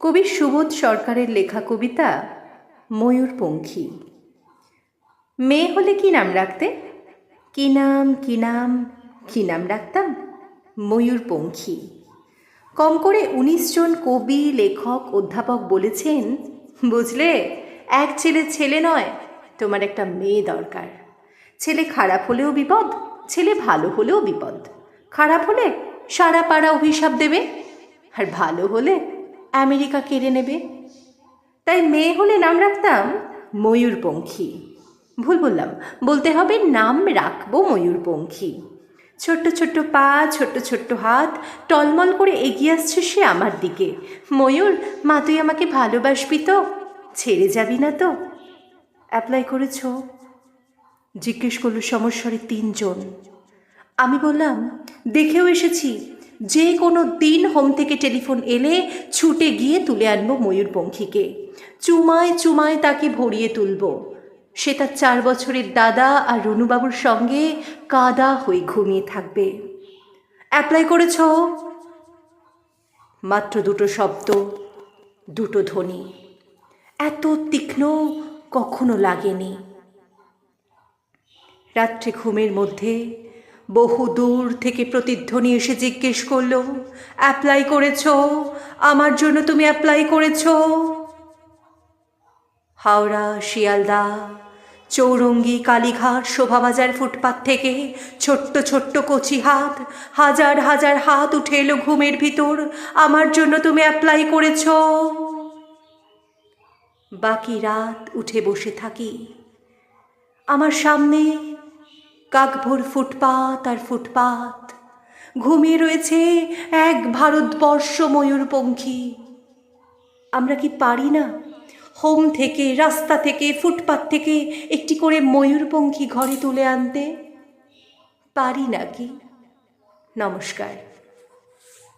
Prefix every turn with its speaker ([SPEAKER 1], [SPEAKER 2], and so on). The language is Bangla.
[SPEAKER 1] কবি সুবোধ সরকারের লেখা কবিতা ময়ূরপঙ্খী। মেয়ে হলে কি নাম রাখতে? কি নাম কি নাম কি নাম রাখতাম? ময়ূরপঙ্খী। কম করে উনিশ জন কবি, লেখক, অধ্যাপক বলেছেন, বুঝলে? এক ছেলে ছেলে নয়, তোমার একটা মেয়ে দরকার। ছেলে খারাপ হলেও বিপদ, ছেলে ভালো হলেও বিপদ। খারাপ হলে সারা পাড়া অভিশাপ দেবে, আর ভালো হলে আমেরিকা কেড়ে নেবে? তাই মেয়ে হলে নাম রাখতাম ময়ূরপঙ্খী। ভুল বললাম, বলতে হবে নাম রাখব ময়ূরপঙ্খী। ছোট্ট ছোট্ট পা, ছোট্ট ছোট্ট হাত, টলমল করে এগিয়ে আসছে সে আমার দিকে। ময়ূর, মা, তুই আমাকে ভালোবাসবি তো? ছেড়ে যাবি না তো? অ্যাপ্লাই করেছ? জিজ্ঞেস করল সমস্যারে তিনজন। আমি বললাম, দেখেও এসেছি। যে কোনো দিন হোম থেকে টেলিফোন এলে ছুটে গিয়ে তুলে আনব ময়ূরপঙ্খীকে। চুমায় চুমায় তাকে ভরিয়ে তুলব। সে তার চার বছরের দাদা আর রনুবাবুর সঙ্গে কাদা হয়ে ঘুমিয়ে থাকবে। অ্যাপ্লাই করেছ? মাত্র দুটো শব্দ, দুটো ধ্বনি। এত তীক্ষ্ণ কখনো লাগেনি। রাত্রে ঘুমের মধ্যে বহু দূর থেকে প্রতিধ্বনি এসে জিজ্ঞেস করল অ্যাপ্লাই করেছ? আমার জন্য তুমি অ্যাপ্লাই করেছ? হাওড়া, শিয়ালদা, চৌরঙ্গি, কালীঘাট, শোভাবাজার ফুটপাত থেকে ছোট্ট ছোট্ট কচি হাত হাজার হাজার হাত উঠে এলো ঘুমের ভিতর, আমার জন্য তুমি অ্যাপ্লাই করেছ? বাকি রাত উঠে বসে থাকি। আমার সামনে কাকভোর ফুটপাত আর ফুটপাত। ঘুমিয়ে রয়েছে এক ভারতবর্ষ ময়ূরপঙ্খী আমরা কি পারি না? হোম থেকে, রাস্তা থেকে, ফুটপাত থেকে একটি করে ময়ূরপঙ্খী ঘরে তুলে আনতে? পারি নাকি নমস্কার।